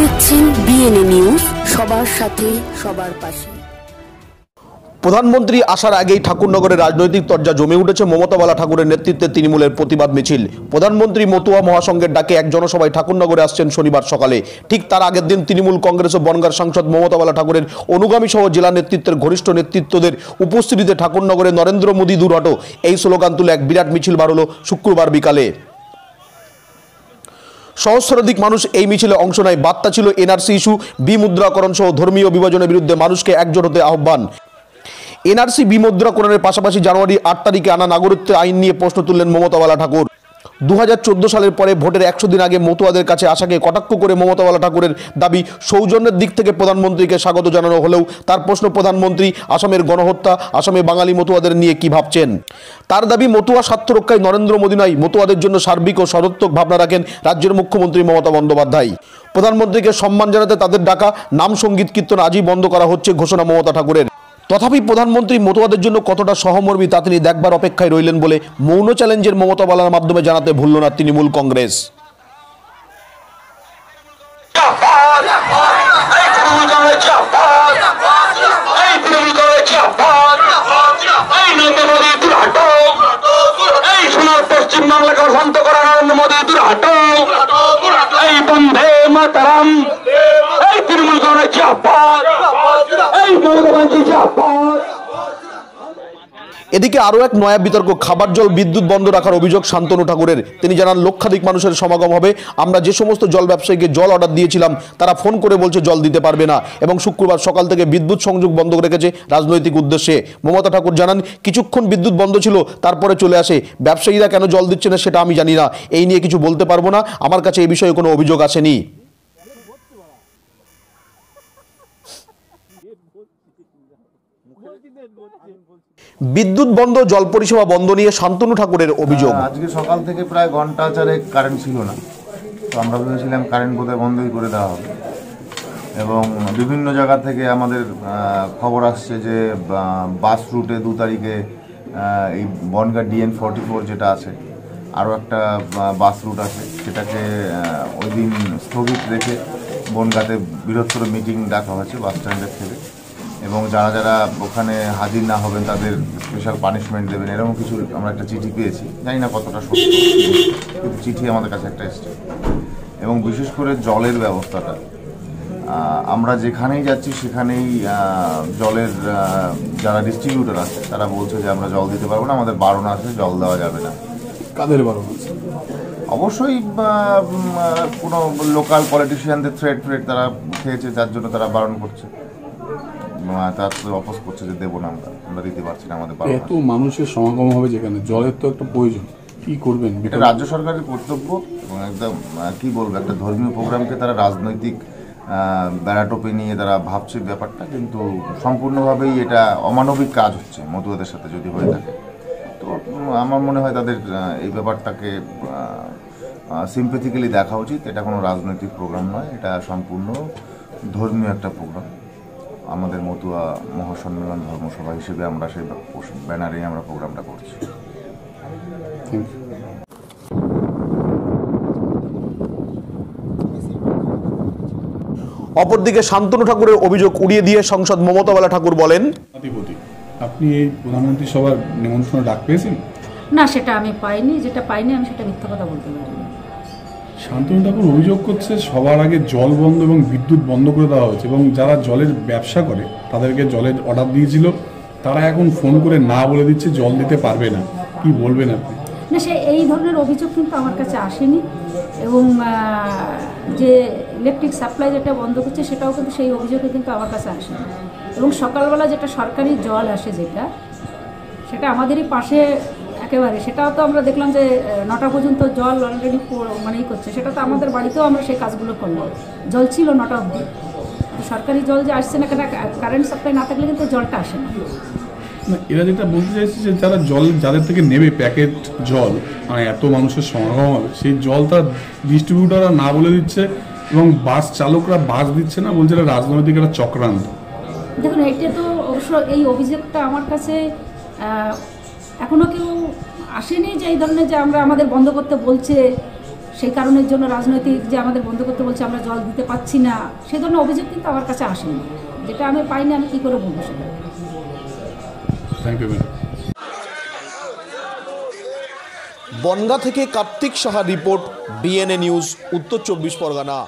দেখছেন BNA news সবার সাথে, সবার পাশে। প্রধানমন্ত্রী আসার আগেই ঠাকুরনগরের রাজনৈতিক তর্জা জমে উঠেছে মমতাবালা ঠাকুরের নেতৃত্বে তৃণমূলের প্রতিবাদ মিছিল। প্রধানমন্ত্রী মতুয়া মহাসংঘের ডাকে এক জনসভায় ঠাকুরনগরে আসছেন শনিবার সকালে। ঠিক তার আগের দিন তৃণমূল কংগ্রেস ও বনগার সাংসদ মমতাবালা ঠাকুরের অনুগামী সহ জেলা নেতৃত্বের ঘনিষ্ঠ নেতৃত্বদের উপস্থিতিতে ঠাকুরনগরে নরেন্দ্র মোদী দুরহটো এই স্লোগান তুলে এক বিরাট মিছিল বার হলো শুক্রবার বিকালে। সহস্রাধিক মানুষ এই মিছিলে অংশ নেয়। বার্তা ছিল এনআরসি ইস্যু, বিমুদ্রাকরণ সহ ধর্মীয় বিভাজনের বিরুদ্ধে মানুষকে একজোট হতে আহ্বান। এনআরসি বিমুদ্রাকরণের পাশাপাশি জানুয়ারি আট তারিখে আনা নাগরিকত্ব আইন নিয়ে প্রশ্ন তুললেন মমতাওয়ালা ঠাকুর দু হাজার চোদ্দ সালের পরে ভোটের একশো দিন আগে মতুয়াদের কাছে আশাকে কটাক্ষ করে মমতাওয়ালা ঠাকুরের দাবি, সৌজন্যের দিক থেকে প্রধানমন্ত্রীকে স্বাগত জানানো হলেও তার প্রশ্ন প্রধানমন্ত্রী, আসামের গণহত্যা, আসামে বাঙালি মতুয়াদের নিয়ে কি ভাবছেন? তার দাবি, মতুয়া স্বার্থ রক্ষায় নরেন্দ্র মোদী নয়, মতুয়াদের জন্য সার্বিক ও সদর্থক ভাবনা রাখেন রাজ্যের মুখ্যমন্ত্রী মমতা বন্দ্যোপাধ্যায়। প্রধানমন্ত্রীকে সম্মান জানাতে তাদের ডাকা, নাম সংগীত কীর্তন আজই বন্ধ করা হচ্ছে ঘোষণা মমতা ঠাকুরের। তথাপি প্রধানমন্ত্রী মতুয়াদের জন্য কতটা সহমর্মী তা তিনি দেখবার অপেক্ষায় রইলেন বলে মৌন চ্যালেঞ্জের মমতা বালার মাধ্যমে জানাতে ভুলল না তৃণমূল কংগ্রেস। এই বন্ধে মাতারাম। এই তৃণমূল কংগ্রেস এদিকে আরও এক নয়া বিতর্ক, খাবার জল, বিদ্যুৎ বন্ধ রাখার অভিযোগ শান্তনু ঠাকুরের। তিনি জানান, লক্ষাধিক মানুষের সমাগম হবে। আমরা যে সমস্ত জল ব্যবসায়ীকে জল অর্ডার দিয়েছিলাম, তারা ফোন করে বলছে জল দিতে পারবে না। এবং শুক্রবার সকাল থেকে বিদ্যুৎ সংযোগ বন্ধ রেখেছে রাজনৈতিক উদ্দেশ্যে। মমতা ঠাকুর জানান, কিছুক্ষণ বিদ্যুৎ বন্ধ ছিল, তারপরে চলে আসে। ব্যবসায়ীরা কেন জল দিচ্ছে না, সেটা আমি জানি না। এই নিয়ে কিছু বলতে পারব না। আমার কাছে এই বিষয়ে কোনো অভিযোগ আসেনি। বিদ্যুৎ বন্ধ জল পরিষেবা বন্ধ নিয়ে শান্তনু ঠাকুরের অভিযোগ। আজকে সকাল থেকে প্রায় ঘণ্টা চারেক কারেন্ট ছিল না। তো আমরা ভেবেছিলাম কারেন্ট বোধহয় বন্ধই করে দেওয়া হবে। এবং বিভিন্ন জায়গা থেকে আমাদের খবর আসছে যে বাস রুটে দু তারিখে এই বনগা ডিএন ফর্টি ফোর যেটা আছে আরও একটা বাস রুট আছে। সেটাকে ওই দিন স্থগিত রেখে বনগাতে বৃহত্তর মিটিং ডাকা হয়েছে বাস স্ট্যান্ডের থেকে এবং যারা যারা ওখানে হাজির না হবেন তাদের স্পেশাল পানিশমেন্ট দেবেন এরকম কিছু আমরা একটা চিঠি পেয়েছি। জানি না কতটা সত্য কিন্তু চিঠি আমাদের কাছে একটা এসছে। এবং বিশেষ করে জলের ব্যবস্থাটা। আমরা যেখানেই যাচ্ছি সেখানেই জলের যারা ডিস্ট্রিবিউটর আছে তারা বলছে যে আমরা জল দিতে পারব না আমাদের বারণ আছে জল দেওয়া যাবে না। কাদের বারণ আছে? অবশ্যই কোনো লোকাল পলিটিশিয়ানদের থ্রেড ফ্রেড তারা খেয়েছে যার জন্য তারা বারণ করছে। তার অপোজ করছে যে দেবো না আমরা। আমরা দিতে পারছি না আমাদের এত মানুষের সমাগম হবে যেখানে? জলের তো একটা প্রয়োজন। কি করবেন? এটা রাজ্য সরকারের কর্তব্য এবং একদম কি বলব একটা ধর্মীয় প্রোগ্রামকে তারা রাজনৈতিক বেড়াটোপে নিয়ে তারা ভাবছে ব্যাপারটা কিন্তু সম্পূর্ণভাবেই এটা অমানবিক কাজ হচ্ছে মতুয়াদের সাথে যদি হয়ে থাকে। তো আমার মনে হয় তাদের এই ব্যাপারটাকে সিম্পেথিক্যালি দেখা উচিত। এটা কোনো রাজনৈতিক প্রোগ্রাম নয় এটা সম্পূর্ণ ধর্মীয় একটা প্রোগ্রাম। আমাদের মতুয়া মহাসম্মেলন ধর্মসভা হিসেবে আমরা সেই ব্যানারে আমরা প্রোগ্রামটা করছি। অপরদিকে শান্তনু ঠাকুরের অভিযোগ উড়িয়ে দিয়ে সংসদ মমতাবালা ঠাকুর বলেন আপনি এই প্রধানমন্ত্রী সভার নিমন্ত্রণ ডাক পেয়েছেন? না সেটা আমি পাইনি। যেটা পাইনি আমি সেটা মিথ্যা কথা বলতে পারি না শান্তনু ঠাকুর অভিযোগ করছে সবার আগে জল বন্ধ এবং বিদ্যুৎ বন্ধ করে দেওয়া হয়েছে এবং যারা জলের ব্যবসা করে, তাদেরকে জলের অর্ডার দিয়েছিল। তারা এখন ফোন করে না বলে দিচ্ছে, জল দিতে পারবে না। কি বলবেন আপনি? না, সে এই ধরনের অভিযোগ কিন্তু আমার কাছে আসেনি। এবং যে ইলেকট্রিক সাপ্লাই যেটা বন্ধ করছে, সেটাও কিন্তু সেই অভিযোগে কিন্তু আমার কাছে আসেনি। এবং সকালবেলা যেটা সরকারি জল আসে যেটা, সেটা আমাদেরই পাশে একেবারে। সেটাও তো আমরা দেখলাম যে নটা পর্যন্ত জল অলরেডি মানে ই করছে। সেটা তো আমাদের বাড়িতেও আমরা সেই কাজগুলো করলাম। জল ছিল নটা অবধি। সরকারি জল যে আসছে না কেন কারেন্ট সাপ্লাই না থাকলে কিন্তু জলটা আসে না। না এরা যেটা বলতে চাইছে যে যারা জল যাদের থেকে নেবে প্যাকেট জল মানে এত মানুষের সমাগম হবে সেই জল তার ডিস্ট্রিবিউটাররা না বলে দিচ্ছে এবং বাস চালকরা বাস দিচ্ছে না বলছে এটা রাজনৈতিক একটা চক্রান্ত। দেখুন এটা তো অবশ্য এই অভিযোগটা আমার কাছে আহ, এখনও কেউ আসেনি যে এই ধরনের যে আমরা আমাদের বন্ধ করতে বলছে সেই কারণের জন্য রাজনৈতিক যে আমাদের বন্ধ করতে বলছে আমরা জল দিতে পাচ্ছি না সে ধরনের অভিযোগ কিন্তু আমার কাছে আসেনি। যেটা আমি পাইনি আমি কী করে বলব সেটা? থ্যাংক ইউ বনগা থেকে Kartik Saha report BNA news Uttar Chabbish Pargana.